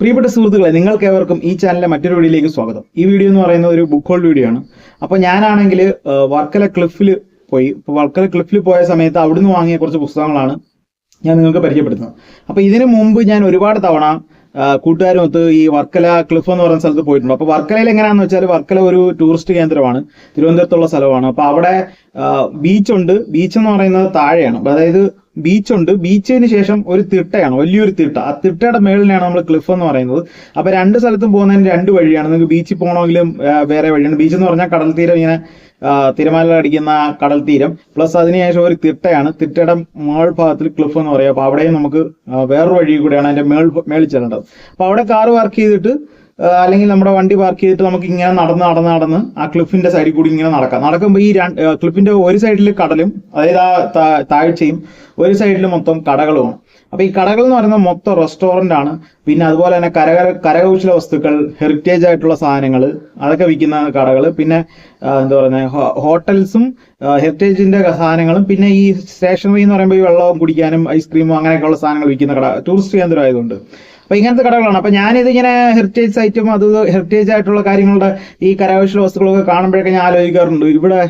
പ്രിയപ്പെട്ട സുഹൃത്തുക്കളെ നിങ്ങൾക്ക് ഏവർക്കും ഈ ചാനലിലെ മറ്റൊരു വീഡിയോയിലേക്ക് സ്വാഗതം. ഈ വീഡിയോ എന്ന് പറയുന്നത് ഒരു ബുക്ക് ഹോൾഡ് വീഡിയോ ആണ്. അപ്പോൾ ഞാനാണെങ്കിൽ വർക്കല ക്ലിഫിൽ പോയി. വർക്കല ക്ലിഫിൽ പോയ സമയത്ത് അവിടുന്ന് വാങ്ങിയ കുറച്ച് പുസ്തകങ്ങളാണ് ഞാൻ നിങ്ങൾക്ക് പരിചയപ്പെടുത്തുന്നത്. അപ്പോൾ ഇതിനു മുമ്പ് ഞാൻ ഒരുപാട് തവണ കൂട്ടുകാരുമൊത്ത് ഈ വർക്കല ക്ലിഫ് എന്ന് പറയുന്ന സ്ഥലത്ത് പോയിട്ടുണ്ട്. അപ്പോൾ വർക്കലയിൽ എങ്ങനെയാണെന്ന് വെച്ചാൽ വർക്കല ഒരു ടൂറിസ്റ്റ് കേന്ദ്രമാണ്. തിരുവനന്തപുരത്തുള്ള സ്ഥലമാണ്. അപ്പോൾ അവിടെ ബീച്ചുണ്ട്. ബീച്ച് എന്ന് പറയുന്നത് താഴെയാണ്. അതായത് ബീച്ചുണ്ട്. ബീച്ചിന് ശേഷം ഒരു തിട്ടയാണ്. വലിയൊരു തിട്ട. ആ തിട്ടയുടെ മേളിലാണ് നമ്മൾ ക്ലിഫ് എന്ന് പറയുന്നത്. അപ്പൊ രണ്ട് സ്ഥലത്തും പോകുന്നതിന് രണ്ട് വഴിയാണ്. നിങ്ങൾക്ക് ബീച്ചിൽ പോകണമെങ്കിലും വേറെ വഴിയാണ് ബീച്ച് എന്ന് പറഞ്ഞാൽ കടൽ തീരം ഇങ്ങനെ ആ, തിരമാല അടിക്കുന്ന കടൽ തീരം. പ്ലസ് അതിനുശേഷം ഒരു തിട്ടയാണ്. തിട്ടയുടെ മേൾ ഭാഗത്തിൽ ക്ലിഫ് എന്ന് പറയും. അപ്പൊ അവിടെയും നമുക്ക് വേറൊരു വഴി കൂടെയാണ് അതിന്റെ മേൾ മേളിൽ ചെല്ലേണ്ടത്. അപ്പൊ അവിടെ കാർ വർക്ക് ചെയ്തിട്ട് അല്ലെങ്കിൽ നമ്മുടെ വണ്ടി പാർക്ക് ചെയ്തിട്ട് നമുക്ക് ഇങ്ങനെ നടന്ന് നടന്ന് നടന്ന് ആ ക്ലിഫിന്റെ സൈഡിൽ കൂടി ഇങ്ങനെ നടക്കാം. നടക്കുമ്പോൾ ഈ രണ്ട് ക്ലിഫിന്റെ ഒരു സൈഡിൽ കടലും അതായത് ആ താഴ്ചയും ഒരു സൈഡിൽ മൊത്തം കടകളുമാണ് അപ്പൊ ഈ കടകൾ എന്ന് പറയുന്നത് മൊത്തം റെസ്റ്റോറന്റ് ആണ്. പിന്നെ അതുപോലെ തന്നെ കരകര കരകൗശല വസ്തുക്കൾ ഹെറിറ്റേജ് ആയിട്ടുള്ള സാധനങ്ങൾ അതൊക്കെ വിൽക്കുന്ന കടകൾ. പിന്നെ എന്താ പറയുന്നത് ഹോട്ടൽസും ഹെറിറ്റേജിന്റെ സാധനങ്ങളും പിന്നെ ഈ സ്റ്റേഷനറി എന്ന് പറയുമ്പോൾ ഈ വെള്ളവും കുടിക്കാനും ഐസ്ക്രീമും അങ്ങനെയൊക്കെയുള്ള സാധനങ്ങൾ വിൽക്കുന്ന കട ടൂറിസ്റ്റ് കേന്ദ്രം ആയതുകൊണ്ട്. അപ്പൊ ഇങ്ങനത്തെ കടകളാണ്. അപ്പൊ ഞാനിതിങ്ങനെ ഹെറിറ്റേജ് സൈറ്റും അത് ഹെറിറ്റേജ് ആയിട്ടുള്ള കാര്യങ്ങളുടെ ഈ കരകൗശല വസ്തുക്കളൊക്കെ കാണുമ്പോഴൊക്കെ ഞാൻ ആലോചിക്കാറുണ്ട്. ഇവിടെ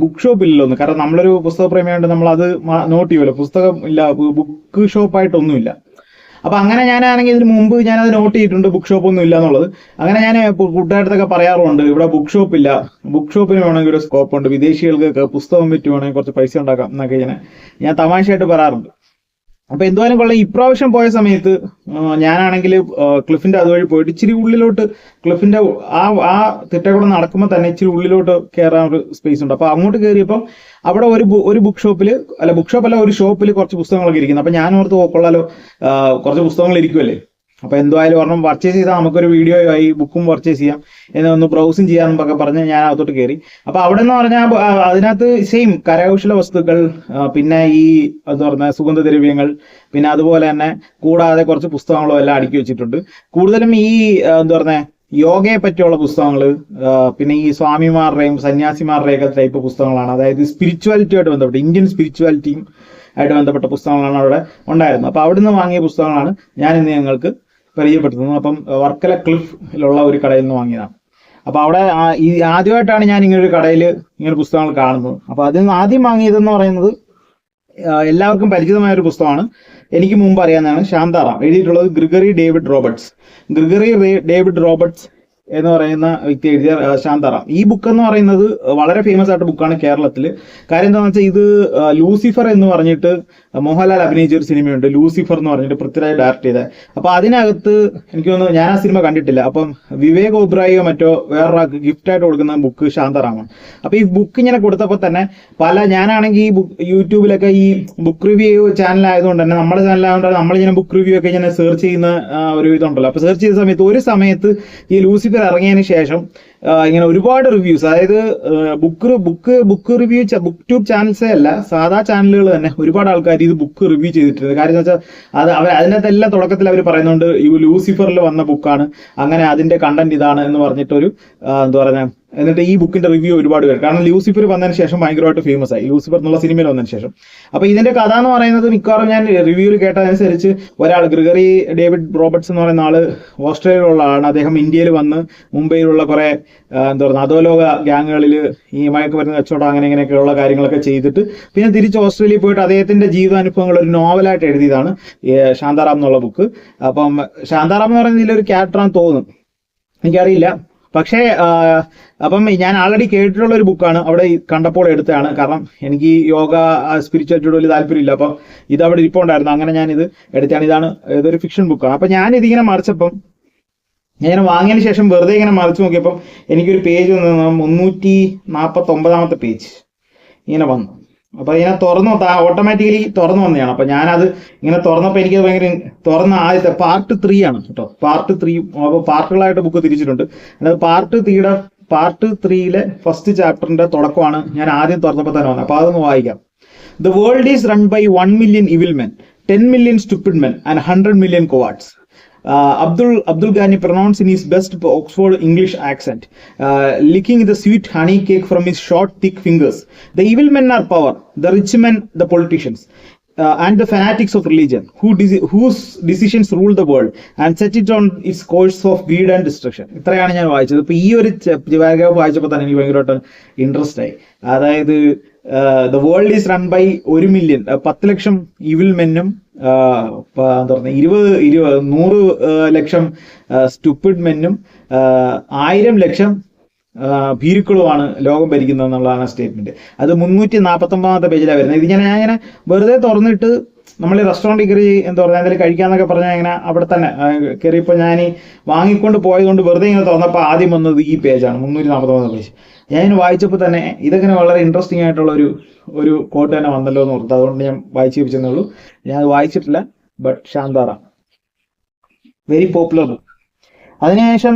ബുക്ക് ഷോപ്പ് ഇല്ലല്ലോ. കാരണം നമ്മളൊരു പുസ്തക പ്രേമിയുണ്ട് നമ്മൾ അത് നോട്ട് ചെയ്യുമല്ലോ പുസ്തകം ഇല്ല ബുക്ക് ഷോപ്പായിട്ടൊന്നുമില്ല അപ്പൊ അങ്ങനെ ഞാനാണെങ്കിൽ ഇതിന് മുമ്പ് ഞാൻ അത് നോട്ട് ചെയ്തിട്ടുണ്ട് ബുക്ക് ഷോപ്പ് ഒന്നും ഇല്ല എന്നുള്ളത്. അങ്ങനെ ഞാൻ കൂട്ടുകാരത്തൊക്കെ പറയാറുണ്ട് ഇവിടെ ബുക്ക് ഷോപ്പ് ഇല്ല. ബുക്ക് ഷോപ്പിന് വേണമെങ്കിൽ ഒരു സ്കോപ്പ് ഉണ്ട്. വിദേശികൾക്ക് പുസ്തകം വിറ്റ് വേണമെങ്കിൽ കുറച്ച് പൈസ ഉണ്ടാക്കാം എന്നൊക്കെ ഞാൻ ഞാൻ തമാശയായിട്ട് പറയാറുണ്ട്. അപ്പൊ എന്തുവാനും കൊള്ളാം. ഇപ്രാവശ്യം പോയ സമയത്ത് ഞാനാണെങ്കിൽ ക്ലിഫിന്റെ അതുവഴി പോയിട്ട് ഇച്ചിരി ഉള്ളിലോട്ട് ക്ലിഫിന്റെ ആ ആ തിട്ടക്കൂടെ നടക്കുമ്പോൾ തന്നെ ഇച്ചിരി ഉള്ളിലോട്ട് കയറാൻ ഒരു സ്പേസ് ഉണ്ട്. അപ്പൊ അങ്ങോട്ട് കയറിയപ്പോൾ അവിടെ ഒരു ഒരു ബുക്ക് ഷോപ്പിൽ അല്ല ബുക്ക് ഷോപ്പ് അല്ല ഒരു ഷോപ്പിൽ കുറച്ച് പുസ്തകങ്ങളൊക്കെ ഇരിക്കുന്നു. അപ്പൊ ഞാൻ ഓർത്ത് "ഓ, കൊള്ളാലോ കുറച്ച് പുസ്തകങ്ങൾ ഇരിക്കുമല്ലേ അപ്പൊ എന്തായാലും ഒരെണ്ണം പർച്ചേസ് ചെയ്താൽ നമുക്കൊരു വീഡിയോ ആയി ബുക്കും പർച്ചേസ് ചെയ്യാം. എന്ന് ഒന്ന് ബ്രൗസിങ് ചെയ്യാന്നൊക്കെ പറഞ്ഞ് ഞാൻ അകത്തോട്ട് കയറി അപ്പൊ അവിടെ എന്ന് പറഞ്ഞാൽ അതിനകത്ത് സെയിം കരകൗശല വസ്തുക്കൾ പിന്നെ ഈ എന്താ പറയുക സുഗന്ധദ്രവ്യങ്ങൾ പിന്നെ അതുപോലെ തന്നെ കൂടാതെ കുറച്ച് പുസ്തകങ്ങളും എല്ലാം അടുക്കി വെച്ചിട്ടുണ്ട്. കൂടുതലും ഈ എന്താ പറയുക യോഗയെ പറ്റിയുള്ള പുസ്തകങ്ങൾ പിന്നെ ഈ സ്വാമിമാരുടെയും സന്യാസിമാരുടെയും ഒക്കെ ടൈപ്പ് പുസ്തകങ്ങളാണ്. അതായത് സ്പിരിച്വാലിറ്റിയുമായിട്ട് ബന്ധപ്പെട്ട് ഇന്ത്യൻ സ്പിരിച്വാലിറ്റിയും ആയിട്ട് ബന്ധപ്പെട്ട പുസ്തകങ്ങളാണ് അവിടെ ഉണ്ടായിരുന്നത്. അപ്പൊ അവിടുന്ന് വാങ്ങിയ പുസ്തകങ്ങളാണ് ഞാൻ ഇന്ന് ഞങ്ങൾക്ക് പരിചയപ്പെടുത്തുന്നത് അപ്പം വർക്കല ക്ലിഫിലുള്ള ഒരു കടയിൽ നിന്ന് വാങ്ങിയതാണ്. അപ്പൊ അവിടെ ഈ ആദ്യമായിട്ടാണ് ഞാൻ ഇങ്ങനെ ഒരു കടയിൽ ഇങ്ങനെ പുസ്തകങ്ങൾ കാണുന്നത്. അപ്പൊ അതിൽ നിന്ന് ആദ്യം വാങ്ങിയതെന്ന് പറയുന്നത് എല്ലാവർക്കും പരിചിതമായ ഒരു പുസ്തകമാണ്. എനിക്ക് മുമ്പ് അറിയാവുന്നതാണ് ശാന്താറാം. എഴുതിയിട്ടുള്ളത് Gregory David Roberts. Gregory David Roberts എന്ന് പറയുന്ന വ്യക്തി എഴുതിയ ശാന്താറാം. ഈ ബുക്ക് എന്ന് പറയുന്നത് വളരെ ഫേമസ് ആയിട്ട് ബുക്കാണ് കേരളത്തിൽ കാര്യം എന്താണെന്ന് വെച്ചാൽ ഇത് ലൂസിഫർ എന്ന് പറഞ്ഞിട്ട് മോഹൻലാൽ അഭിനയിച്ച ഒരു സിനിമയുണ്ട്. ലൂസിഫർ എന്ന് പറഞ്ഞിട്ട് പൃഥ്വിരാജ് ഡയറക്ട് ചെയ്ത. അപ്പൊ അതിനകത്ത് എനിക്ക് തോന്നുന്നു ഞാൻ ആ സിനിമ കണ്ടിട്ടില്ല. അപ്പം വിവേക് ഒബ്രായിയോ മറ്റോ വേറൊരാൾക്ക് ഗിഫ്റ്റ് ആയിട്ട് കൊടുക്കുന്ന ബുക്ക് ശാന്താറാമാണ്. അപ്പൊ ഈ ബുക്ക് ഇങ്ങനെ കൊടുത്തപ്പോൾ തന്നെ പല ഞാനാണെങ്കിൽ ഈ യൂട്യൂബിലൊക്കെ ഈ ബുക്ക് റിവ്യൂ ചാനൽ ആയതുകൊണ്ട് തന്നെ നമ്മുടെ ചാനൽ ആയതുകൊണ്ട് നമ്മളിങ്ങനെ ബുക്ക് റിവ്യൂ ഒക്കെ ഇങ്ങനെ സെർച്ച് ചെയ്യുന്ന ഒരു ഇതുണ്ടല്ലോ. അപ്പൊ സെർച്ച് ചെയ്ത സമയത്ത് ഒരു സമയത്ത് ഈ ലൂസിഫർ ഇറങ്ങിയതിന് ശേഷം ഇങ്ങനെ ഒരുപാട് റിവ്യൂസ് അതായത് book book book review book tube ചാനൽസേ അല്ല സാധാ ചാനലുകൾ തന്നെ ഒരുപാട് ആൾക്കാർ ഇത് ബുക്ക് റിവ്യൂ ചെയ്തിട്ടുണ്ട്. കാര്യം വെച്ചാൽ അത് അവർ അതിനകത്ത് എല്ലാം തുടക്കത്തിൽ അവർ പറയുന്നുണ്ട് ഈ ലൂസിഫറിൽ വന്ന ബുക്കാണ് അങ്ങനെ അതിന്റെ കണ്ടന്റ് ഇതാണ് എന്ന് പറഞ്ഞിട്ടൊരു എന്താ പറയുക എന്നിട്ട് ഈ ബുക്കിന്റെ റിവ്യൂ ഒരുപാട് പേർ കാരണം ലൂസിഫർ വന്നതിന് ശേഷം ഭയങ്കരമായിട്ട് ഫേമസ് ആയി. ലൂസിഫർ എന്നുള്ള സിനിമയിൽ വന്നതിന് ശേഷം. അപ്പൊ ഇതിന്റെ കഥ എന്ന് പറയുന്നത് മിക്കവാറും ഞാൻ റിവ്യൂവിൽ കേട്ടതനുസരിച്ച് ഒരാൾ ഗ്രിഗറി ഡേവിഡ് റോബർട്സ് എന്ന് പറയുന്ന ആൾ ഓസ്ട്രേലിയയിലുള്ള ആളാണ് അദ്ദേഹം ഇന്ത്യയിൽ വന്ന് മുംബൈയിലുള്ള കുറെ എന്താ പറയുക അധോലോക ഗ്യാങ്ങുകളിൽ ഈ മയക്കുമരുന്ന് കച്ചവടം അങ്ങനെ ഇങ്ങനെയൊക്കെയുള്ള കാര്യങ്ങളൊക്കെ ചെയ്തിട്ട് പിന്നെ തിരിച്ച് ഓസ്ട്രേലിയയിൽ പോയിട്ട് അദ്ദേഹത്തിന്റെ ജീവിതാനുഭവങ്ങൾ ഒരു നോവലായിട്ട് എഴുതിയതാണ് ശാന്താറാം എന്നുള്ള ബുക്ക് അപ്പം ശാന്താറാം എന്ന് പറയുന്നതിൽ ഒരു ക്യാരക്ടറാണ് തോന്നുന്നു. എനിക്കറിയില്ല. പക്ഷേ അപ്പം ഞാൻ ആൾറെഡി കേട്ടിട്ടുള്ള ഒരു ബുക്കാണ് അവിടെ കണ്ടപ്പോൾ എടുത്തതാണ്. കാരണം എനിക്ക് യോഗ സ്പിരിച്വാലിറ്റിയോട് വലിയ താല്പര്യമില്ല. അപ്പം ഇത് അവിടെ ഇരിപ്പുണ്ടായിരുന്നു അങ്ങനെ ഞാൻ ഇത് എടുത്താണ്. ഇതാണ് ഇതൊരു ഫിക്ഷൻ ബുക്കാണ് അപ്പം ഞാൻ ഇതിങ്ങനെ മറിച്ചപ്പം ഞാൻ വാങ്ങിയതിന് ശേഷം വെറുതെ ഇങ്ങനെ മറിച്ച് നോക്കിയപ്പം എനിക്കൊരു പേജ് വന്നു. മുന്നൂറ്റി നാൽപ്പത്തി ഒമ്പതാമത്തെ പേജ് ഇങ്ങനെ വന്നു. അപ്പൊ ഇങ്ങനെ തുറന്നു ഓട്ടോമാറ്റിക്കലി തുറന്നു വന്നതാണ്. അപ്പൊ ഞാനത് ഇങ്ങനെ തുറന്നപ്പോൾ എനിക്ക് ഭയങ്കര തുറന്ന ആദ്യത്തെ പാർട്ട് ത്രീ ആണ് കേട്ടോ. പാർട്ട് ത്രീ അപ്പോൾ പാർട്ടുകളായിട്ട് ബുക്ക് തിരിച്ചിട്ടുണ്ട്. അതായത് പാർട്ട് ത്രീയുടെ പാർട്ട് ത്രീയിലെ ഫസ്റ്റ് ചാപ്റ്ററിന്റെ തുടക്കമാണ് ഞാൻ ആദ്യം തുറന്നപ്പോൾ തന്നെ വന്നത്. അപ്പൊ അതൊന്ന് വായിക്കാം. The world is run by one million evil men ten million stupid men and hundred million cowards Uh, Abdul Ghani pronounces in his best Oxford English accent licking the sweet honey cake from his short thick fingers the evil men are power the rich men the politicians the. And the fanatics of religion who whose decisions rule the world and set it on its course of greed and destruction ഇത്രയാണ് ഞാൻ വായിച്ചത്. ഇപ്പൊ ഈ ഒരു paragraph വായിച്ചപ്പോൾ തന്നെ എനിക്ക് ഭയങ്കരമായിട്ട് ഇൻട്രസ്റ്റ് ആയി. അതായത് the world is run by ഒരു മില്യൺ പത്ത് ലക്ഷം ഇവിൽ മെന്നും എന്താ പറയുക ഇരുപത് ഇരുപത് നൂറ് ലക്ഷം സ്റ്റുപ്പിഡ് മെന്നും ആയിരം ലക്ഷം ഭീരുക്കളുമാണ് ലോകം ഭരിക്കുന്നത് എന്നുള്ളതാണ് സ്റ്റേറ്റ്മെന്റ് അത് മുന്നൂറ്റി നാൽപ്പത്തി ഒമ്പതാമത്തെ പേജിലാണ് വരുന്നത്. ഇത് ഞാൻ അങ്ങനെ വെറുതെ തുറന്നിട്ട് നമ്മൾ റെസ്റ്റോറന്റിൽ കയറി എന്താ പറയുക എന്തെങ്കിലും കഴിക്കാന്നൊക്കെ പറഞ്ഞാൽ ഇങ്ങനെ അവിടെ തന്നെ കയറിയപ്പോൾ ഞാൻ വാങ്ങിക്കൊണ്ട് പോയതുകൊണ്ട് വെറുതെ ഇങ്ങനെ തുറന്നപ്പോൾ ആദ്യം വന്നത് ഈ പേജാണ് മുന്നൂറ്റി നാൽപ്പത്തൊമ്പത് പേജ്. ഞാൻ വായിച്ചപ്പോൾ തന്നെ ഇതങ്ങനെ വളരെ ഇൻട്രസ്റ്റിംഗ് ആയിട്ടുള്ള ഒരു ഒരു കോട്ട് തന്നെ വന്നല്ലോ എന്ന് ഓർത്ത്. അതുകൊണ്ട് ഞാൻ വായിച്ചു വെച്ചെന്നേ ഉള്ളൂ. ഞാൻ അത് വായിച്ചിട്ടില്ല ബട്ട് ശാന്താറ. വെരി പോപ്പുലർ അതിനുശേഷം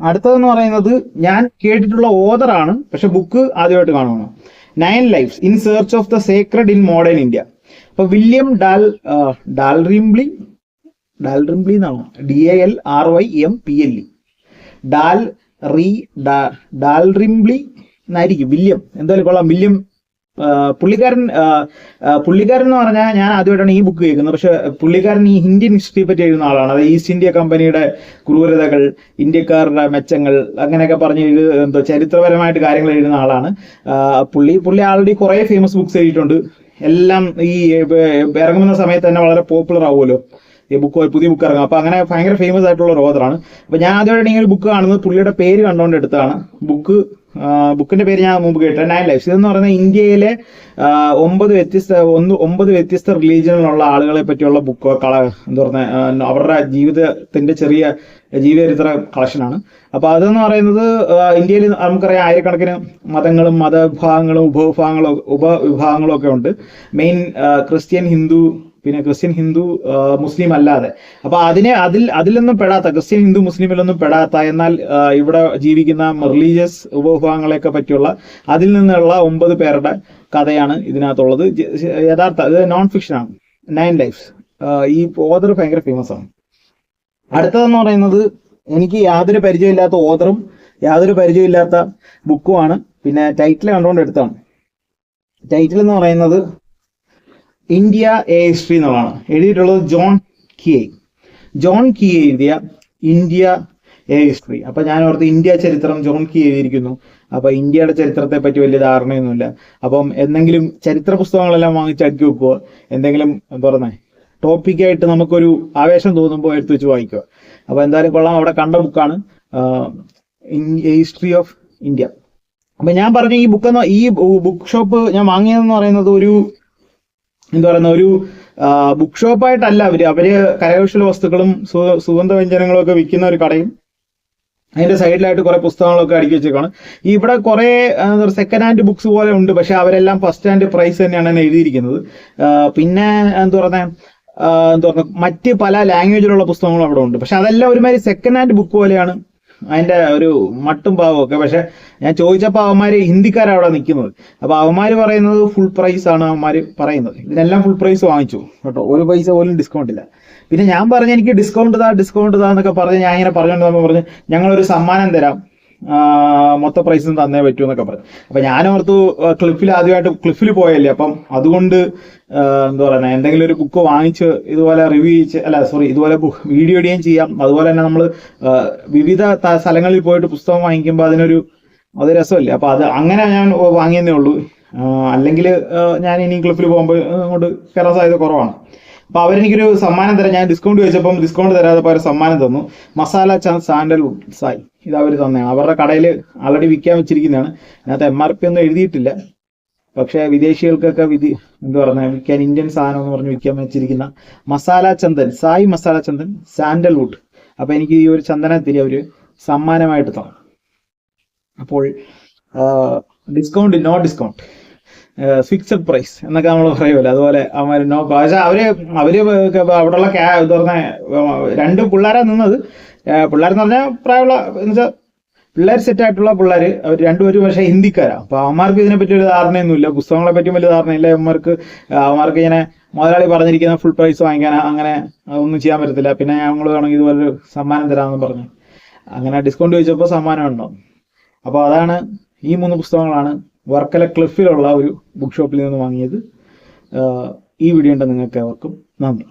അടുത്തതെന്ന് പറയുന്നത് ഞാൻ കേട്ടിട്ടുള്ള ഓതറാണ് പക്ഷെ ബുക്ക് ആദ്യമായിട്ട് കാണുകയാണ് nine lives in search of the sacred in modern India അപ്പൊ വില്യം ഡാൽ ഡാൽറിംബ്ലി ഡാൽറിംബ്ലി എന്നാണോ? D A L R Y M P L E Dal re Dalrymple എന്നായിരിക്കും വില്യം. എന്തായാലും കൊള്ളാം. വില്യം പുള്ളിക്കാരൻ പുള്ളിക്കാരൻ എന്ന് പറഞ്ഞാൽ ഞാൻ ആദ്യമായിട്ടാണ് ഈ ബുക്ക് കേൾക്കുന്നത്. പക്ഷെ പുള്ളിക്കാരൻ ഈ ഇന്ത്യൻ ഹിസ്റ്ററിയെ പറ്റി എഴുതുന്ന ആളാണ്. അത് ഈസ്റ്റ് ഇന്ത്യ കമ്പനിയുടെ ക്രൂരതകൾ ഇന്ത്യക്കാരുടെ മെച്ചങ്ങൾ അങ്ങനെയൊക്കെ പറഞ്ഞ് എന്തോ ചരിത്രപരമായിട്ട് കാര്യങ്ങൾ എഴുതുന്ന ആളാണ്. പുള്ളി പുള്ളി ആൾറെഡി കുറേ ഫേമസ് ബുക്ക്സ് എഴുതിയിട്ടുണ്ട്. എല്ലാം ഈ ഇറങ്ങുന്ന സമയത്ത് തന്നെ വളരെ പോപ്പുലർ ആവുമല്ലോ. ഈ ബുക്ക് പുതിയ ബുക്ക് ഇറങ്ങും. അപ്പൊ അങ്ങനെ ഭയങ്കര ഫേമസ് ആയിട്ടുള്ള ഒരു ഓതറാണ് അപ്പൊ ഞാൻ ആദ്യമായിട്ട് ഇങ്ങനെ ബുക്ക് കാണുന്നത് പുള്ളിയുടെ പേര് കണ്ടുകൊണ്ട് എടുത്താണ് ബുക്ക് ബുക്കിന്റെ പേര് ഞാൻ മുമ്പ് കേട്ടു നയൻ ലൈഫ്സ് ഇതെന്ന് പറയുന്നത് ഇന്ത്യയിലെ ഒമ്പത് വ്യത്യസ്ത ഒന്ന് ഒമ്പത് വ്യത്യസ്ത റിലീജിയനിലുള്ള ആളുകളെ പറ്റിയുള്ള ബുക്ക് കള എന്താ പറയുക അവരുടെ ജീവിതത്തിന്റെ ചെറിയ ജീവചരിത്ര കളക്ഷനാണ് അപ്പൊ അതെന്ന് പറയുന്നത് ഇന്ത്യയിൽ നമുക്കറിയാം ആയിരക്കണക്കിന് മതങ്ങളും മതവിഭാഗങ്ങളും ഉപവിഭാഗങ്ങളും ഉപവിഭാഗങ്ങളും ഒക്കെ ഉണ്ട്. മെയിൻ ക്രിസ്ത്യൻ ഹിന്ദു പിന്നെ ക്രിസ്ത്യൻ ഹിന്ദു മുസ്ലിം അല്ലാതെ. അപ്പൊ അതിനെ അതിൽ അതിലൊന്നും പെടാത്ത ക്രിസ്ത്യൻ ഹിന്ദു മുസ്ലിമിലൊന്നും പെടാത്ത എന്നാൽ ഇവിടെ ജീവിക്കുന്ന റിലീജിയസ് ഉപവിഭാഗങ്ങളെയൊക്കെ പറ്റിയുള്ള അതിൽ നിന്നുള്ള ഒമ്പത് പേരുടെ കഥയാണ് ഇതിനകത്തുള്ളത്. യഥാർത്ഥ ഇത് നോൺ ഫിക്ഷൻ ആണ് നയൻ ലൈഫ്സ് ഈ ഓദർ ഭയങ്കര ഫേമസ് ആണ്. അടുത്തതെന്ന് പറയുന്നത് എനിക്ക് യാതൊരു പരിചയമില്ലാത്ത ഓദറും യാതൊരു പരിചയമില്ലാത്ത ബുക്കുമാണ് പിന്നെ ടൈറ്റിൽ കണ്ടുകൊണ്ട് എടുത്താണ് ടൈറ്റിൽ എന്ന് പറയുന്നത് ഇന്ത്യ എ ഹിസ്റ്ററി എന്നുള്ളതാണ് എഴുതിയിട്ടുള്ളത് ജോൺ കിയെ ജോൺ കിയെ എഴുതിയ ഇന്ത്യ എ ഹിസ്റ്ററി അപ്പൊ ഞാൻ ഓർത്ത് ഇന്ത്യ ചരിത്രം ജോൺ കി എഴുതിയിരിക്കുന്നു. അപ്പൊ ഇന്ത്യയുടെ ചരിത്രത്തെ പറ്റി വലിയ ധാരണയൊന്നുമില്ല. അപ്പം എന്തെങ്കിലും ചരിത്ര പുസ്തകങ്ങളെല്ലാം വാങ്ങിച്ച് അടുക്കി വെക്കുക എന്തെങ്കിലും എന്താ പറയുന്നത് ടോപ്പിക്കായിട്ട് നമുക്കൊരു ആവേശം തോന്നുമ്പോൾ എടുത്തു വെച്ച് വായിക്കുക. അപ്പൊ എന്തായാലും കൊള്ളാം. അവിടെ കണ്ട ബുക്കാണ് ഹിസ്റ്ററി ഓഫ് ഇന്ത്യ. അപ്പൊ ഞാൻ പറഞ്ഞ ഈ ബുക്ക് ഈ ബുക്ക് ഷോപ്പ് ഞാൻ വാങ്ങിയതെന്ന് പറയുന്നത് ഒരു എന്താ പറയുന്ന ഒരു ബുക്ക് ഷോപ്പായിട്ടല്ല അവർ. അവർ കരകൗശല വസ്തുക്കളും സുഗന്ധ വ്യഞ്ജനങ്ങളും ഒക്കെ വിൽക്കുന്ന ഒരു കടയും. അതിന്റെ സൈഡിലായിട്ട് കുറെ പുസ്തകങ്ങളൊക്കെ അടുക്കി വെച്ചേക്കാണ്. ഇവിടെ കുറെ സെക്കൻഡ് ഹാൻഡ് ബുക്സ് പോലെ ഉണ്ട്. പക്ഷെ അവരെല്ലാം ഫസ്റ്റ് ഹാൻഡ് പ്രൈസ് തന്നെയാണ് എഴുതിയിരിക്കുന്നത്. പിന്നെ എന്താ പറയുക എന്താ പറയുക മറ്റ് പല ലാംഗ്വേജിലുള്ള പുസ്തകങ്ങളും അവിടെ ഉണ്ട്. പക്ഷെ അതെല്ലാം ഒരുമാതിരി സെക്കൻഡ് ഹാൻഡ് ബുക്ക് പോലെയാണ്. അതിന്റെ ഒരു മട്ടും പാവവും ഒക്കെ പക്ഷെ ഞാൻ ചോദിച്ചപ്പോൾ അവന്മാര് ഹിന്ദിക്കാരാണ് അവിടെ നിൽക്കുന്നത് അപ്പോൾ അവന്മാര് പറയുന്നത് ഫുൾ പ്രൈസ് ആണ് അവന്മാര് പറയുന്നത്. ഇതിനെല്ലാം ഫുൾ പ്രൈസ് വാങ്ങിച്ചു. കേട്ടോ ഒരു പൈസ പോലും ഡിസ്കൗണ്ട് ഇല്ല. പിന്നെ ഞാൻ പറഞ്ഞു എനിക്ക് ഡിസ്കൗണ്ട് താ ഡിസ്കൗണ്ട് താ എന്നൊക്കെ പറഞ്ഞ് ഞാൻ ഇങ്ങനെ പറഞ്ഞുകൊണ്ട് പറഞ്ഞ് ഞങ്ങളൊരു സമ്മാനം തരാം. മൊത്ത പ്രൈസും തന്നേ പറ്റൂ എന്നൊക്കെ പറഞ്ഞു. അപ്പൊ ഞാൻ ഓർത്തു ക്ലിഫിൽ ആദ്യമായിട്ട് ക്ലിഫിൽ പോയല്ലേ? അപ്പം അതുകൊണ്ട് എന്താ പറയുക എന്തെങ്കിലും ഒരു ബുക്ക് വാങ്ങിച്ച് ഇതുപോലെ റിവ്യൂ അല്ല സോറി ഇതുപോലെ വീഡിയോ ഇടുകയും ചെയ്യാം അതുപോലെ തന്നെ നമ്മൾ വിവിധ സ്ഥലങ്ങളിൽ പോയിട്ട് പുസ്തകം വാങ്ങിക്കുമ്പോൾ അതിനൊരു അത് രസമല്ലേ? അപ്പൊ അത് അങ്ങനെ ഞാൻ വാങ്ങിയെന്നേ ഉള്ളൂ. അല്ലെങ്കിൽ ഞാൻ ഇനി ക്ലിഫിൽ പോകുമ്പോൾ അങ്ങോട്ട് കയറാൻ സാധ്യത കുറവാണ്. അപ്പൊ അവരെനിക്കൊരു സമ്മാനം തരാം. ഞാൻ ഡിസ്കൗണ്ട് ചോദിച്ചപ്പം ഡിസ്കൗണ്ട് തരാതെ അവർ സമ്മാനം തന്നു. മസാല ചാൻ സാൻഡൽ സായി. ഇത് അവർ തന്നെയാണ് അവരുടെ കടയിൽ ആൾറെഡി വിൽക്കാൻ വെച്ചിരിക്കുന്നതാണ്. അതിനകത്ത് എം ആർ പി ഒന്നും എഴുതിയിട്ടില്ല. പക്ഷെ വിദേശികൾക്കൊക്കെ വിധി എന്താ പറഞ്ഞാൽ വിൽക്കാൻ ഇന്ത്യൻ സാധനം എന്ന് പറഞ്ഞ് വിൽക്കാൻ വെച്ചിരിക്കുന്ന മസാല ചന്ദൻ സായി മസാല ചന്ദൻ സാൻഡൽവുഡ്. അപ്പൊ എനിക്ക് ഈ ഒരു ചന്ദനത്തിരി അവർ സമ്മാനമായിട്ട് തന്നു. അപ്പോൾ discount no discount fixed price എന്നൊക്കെ നമ്മൾ പറയുമല്ലോ. അതുപോലെ അവന്മാർ നോ പക്ഷേ അവർ അവർ അവിടെയുള്ള ക്യാ എന്ന് പറഞ്ഞ രണ്ട് പിള്ളേരാ നിന്നത്. പിള്ളേരെന്ന് പറഞ്ഞാൽ പ്രായമുള്ള എന്നുവെച്ചാൽ പിള്ളേർ സെറ്റ് ആയിട്ടുള്ള പിള്ളേർ അവർ രണ്ടുപേരും പക്ഷേ ഹിന്ദിക്കാരാ. അപ്പൊ അവന്മാർക്ക് ഇതിനെ പറ്റി ഒരു ധാരണയൊന്നുമില്ല. പുസ്തകങ്ങളെ പറ്റി വലിയ ധാരണയില്ല. അവന്മാർക്ക് അവന്മാർക്ക് ഇങ്ങനെ മുതലാളി പറഞ്ഞിരിക്കുന്ന ഫുൾ പ്രൈസ് വാങ്ങിക്കാൻ അങ്ങനെ ഒന്നും ചെയ്യാൻ പറ്റത്തില്ല. പിന്നെ ഞങ്ങൾ വേണമെങ്കിൽ ഇതുപോലെ സമ്മാനം തരാമെന്ന് പറഞ്ഞു. അങ്ങനെ ഡിസ്കൗണ്ട് ചോദിച്ചപ്പോൾ സമ്മാനം ഉണ്ടോ? അപ്പോൾ അതാണ് ഈ മൂന്ന് പുസ്തകങ്ങളാണ് വർക്കല ക്ലിഫിലുള്ള ഒരു ബുക്ക് ഷോപ്പിൽ നിന്ന് വാങ്ങിയത്. ഈ വീഡിയോ ഉണ്ട് നിങ്ങൾക്ക് ഏവർക്കും നന്ദി.